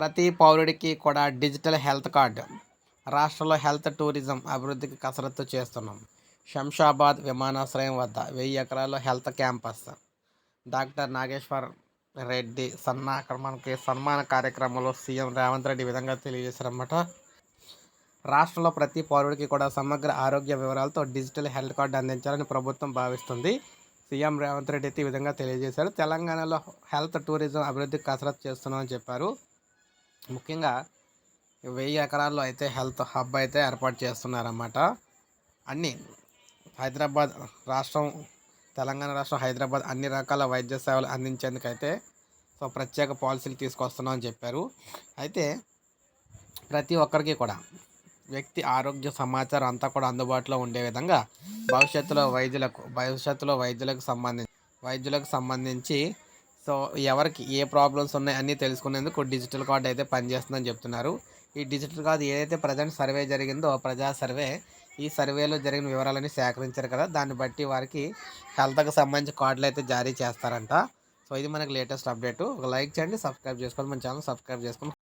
ప్రతి పౌరుడికి కూడా డిజిటల్ హెల్త్ కార్డు రాష్ట్రంలో హెల్త్ టూరిజం అభివృద్ధికి కసరత్తు చేస్తున్నాం. శంషాబాద్ విమానాశ్రయం వద్ద వెయ్యి ఎకరాల్లో health campus. Doctor Nageshwar Reddy సన్నా మనకి సన్మాన కార్యక్రమంలో సీఎం రేవంత్ రెడ్డి విధంగా తెలియజేశారన్నమాట. రాష్ట్రంలో ప్రతి పౌరుడికి కూడా సమగ్ర ఆరోగ్య వివరాలతో డిజిటల్ హెల్త్ కార్డు అందించాలని ప్రభుత్వం భావిస్తుంది. సీఎం రేవంత్ రెడ్డి ఈ విధంగా తెలియజేశారు. తెలంగాణలో హెల్త్ టూరిజం అభివృద్ధికి కసరత్తు చేస్తున్నామని చెప్పారు. ముఖ్యంగా వెయ్యి ఎకరాల్లో అయితే హెల్త్ హబ్ అయితే ఏర్పాటు చేస్తున్నారన్నమాట. అన్నీ హైదరాబాద్ రాష్ట్రం తెలంగాణ రాష్ట్రం హైదరాబాద్ అన్ని రకాల వైద్య సేవలు అందించేందుకైతే సో ప్రత్యేక పాలసీలు తీసుకొస్తున్నామని చెప్పారు. అయితే ప్రతి ఒక్కరికి కూడా వ్యక్తి ఆరోగ్య సమాచారం అంతా కూడా అందుబాటులో ఉండే విధంగా భవిష్యత్తులో వైద్యులకు భవిష్యత్తులో వైద్యులకు సంబంధించి వైద్యులకు సంబంధించి సో ఎవరికి ఏ ప్రాబ్లమ్స్ ఉన్నాయి అన్నీ తెలుసుకునేందుకు డిజిటల్ కార్డ్ అయితే పనిచేస్తుందని చెప్తున్నారు. ఈ డిజిటల్ కార్డ్ ఏదైతే ప్రజెంట్ సర్వే జరిగిందో ప్రజా సర్వే ఈ సర్వేలో జరిగిన వివరాలన్నీ సేకరించారు కదా దాన్ని బట్టి వారికి హెల్త్కి సంబంధించి కార్డులు అయితే జారీ చేస్తారంట. సో ఇది మనకి లేటెస్ట్ అప్డేట్. ఒక లైక్ చేయండి సబ్స్క్రైబ్ చేసుకోండి మన ఛానల్ సబ్స్క్రైబ్ చేసుకోండి.